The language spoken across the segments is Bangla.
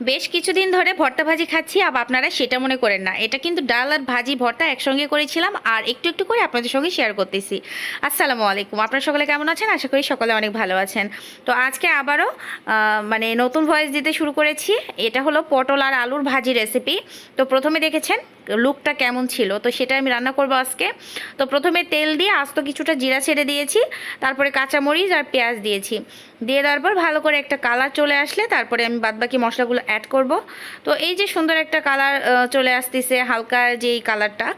বেশ কিছুদিন ধরে ভর্তা ভাজি খাচ্ছি, আবার আপনারা সেটা মনে করেন না। এটা কিন্তু ডাল আর ভাজি ভর্তা একসঙ্গে করেছিলাম আর একটু একটু করে আপনাদের সঙ্গে শেয়ার করতেছি। আসসালামু আলাইকুম। আপনারা সকলে কেমন আছেন? আশা করি সকলে অনেক ভালো আছেন। তো আজকে আবারও মানে নতুন ভয়েস দিতে শুরু করেছি। এটা হলো পটল আর আলুর ভাজি রেসিপি তো প্রথমে দেখেছেন লুকটা কেমন ছিল? তো সেটা আমি রান্না করব আজকে। তো প্রথমে তেল দিয়ে আস্ত কিছুটা জিরা ছেড়ে দিয়েছি, তারপরে কাঁচামরিচ আর পেঁয়াজ দিয়েছি। দিয়ে দেওয়ার পর ভালো করে একটা কালার চলে আসলে তারপরে আমি বাদবাকি মশলাগুলো অ্যাড করব। তো এই যে সুন্দর একটা কালার চলে আসতেছে হালকা যেই কালারটা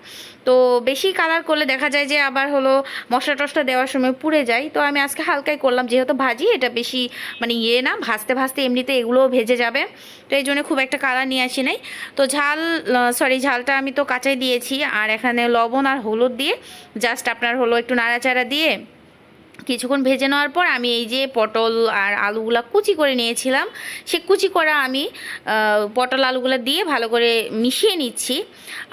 তো বেশি কালার করলে দেখা যায় যে আবার হলো মশলা টশলা দেওয়ার সময় পুড়ে যায়। তো আমি আজকে হালকাই করলাম, যেহেতু ভাজি, এটা বেশি মানে ইয়ে না, ভাজতে ভাজতে এমনিতে এগুলোও ভেজে যাবে। তো এই জন্য খুব একটা কালার নিয়ে আসি নাই। তো ঝাল সরি ঝালটা আমি তো কাঁচাই দিয়েছি। আর এখানে লবণ আর হলুদ দিয়ে জাস্ট আপনার হলো একটু নাড়াচাড়া দিয়ে কিছুক্ষণ ভেজে নেওয়ার পর আমি এই যে পটল আর আলুগুলা কুচি করে নিয়েছিলাম, সে কুচি করা আমি পটল আলুগুলো দিয়ে ভালো করে মিশিয়ে নিচ্ছি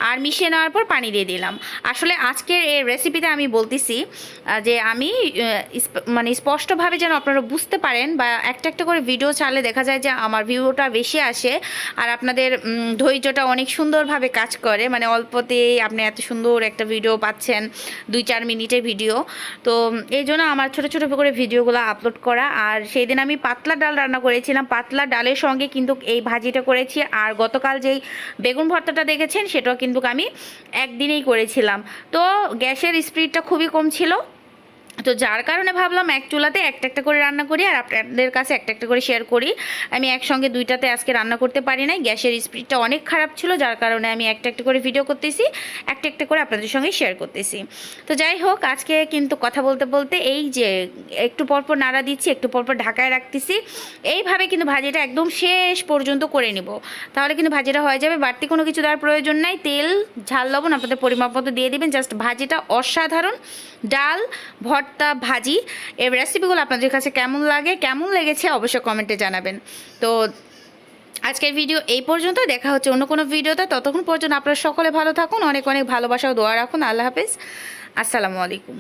আর মিশিয়ে নেওয়ার পর পানি দিয়ে দিলাম। আসলে আজকের এই রেসিপিতে আমি বলতেছি যে আমি মানে স্পষ্টভাবে যেন আপনারা বুঝতে পারেন বা একটা একটা করে ভিডিও ছাড়লে দেখা যায় যে আমার ভিউটা বেশি আসে আর আপনাদের ধৈর্যটা অনেক সুন্দরভাবে কাজ করে। মানে অল্পতেই আপনি এত সুন্দর একটা ভিডিও পাচ্ছেন, দুই চার মিনিটের ভিডিও তো এই জন্য আমার ছোটো ছোটো করে ভিডিওগুলো আপলোড করা। আর সেই দিন আমি পাতলা ডাল রান্না করেছিলাম। পাতলা ডালের সঙ্গে কিন্তু এই ভাজিটা করেছি। আর গতকাল যেই বেগুন ভর্তাটা দেখেছেন, সেটাও কিন্তু আমি একদিনেই করেছিলাম। তো গ্যাসের স্পিডটা খুবই কম ছিল। তো যার কারণে ভাবলাম এক চুলাতে একটা একটা করে রান্না করি আর আপনাদের কাছে একটা একটা করে শেয়ার করি। আমি একসঙ্গে দুইটাতে আজকে রান্না করতে পারি নাই। গ্যাসের স্পিডটা অনেক খারাপ ছিল, যার কারণে আমি একটা একটা করে ভিডিও করতেছি, একটা একটা করে আপনাদের সঙ্গে শেয়ার করতেছি। তো যাই হোক, আজকে কিন্তু কথা বলতে বলতে এই যে একটু পরপর নাড়া দিচ্ছি, একটু পরপর ঢাকায় রাখতেছি, এইভাবে কিন্তু ভাজিটা একদম শেষ পর্যন্ত করে নিব। তাহলে কিন্তু ভাজিটা হয়ে যাবে, বাড়তি কোনো কিছু দেওয়ার প্রয়োজন নাই। তেল, ঝাল, লবণ আপনাদের পরিমাপ মতো দিয়ে দেবেন। জাস্ট ভাজিটা অসাধারণ। ডাল ভর্তা ভাজি, এই রেসিপিগুলো আপনাদের কাছে কেমন লাগে, কেমন লেগেছে অবশ্যই কমেন্টে জানাবেন। তো আজকের ভিডিও এই পর্যন্ত দেখা হচ্ছে অন্য কোনো ভিডিওতে ততক্ষণ পর্যন্ত আপনারা সকলে ভালো থাকুন, অনেক অনেক ভালোবাসা ও দোয়া রাখুন। আল্লাহ হাফেজ। আসসালামু আলাইকুম।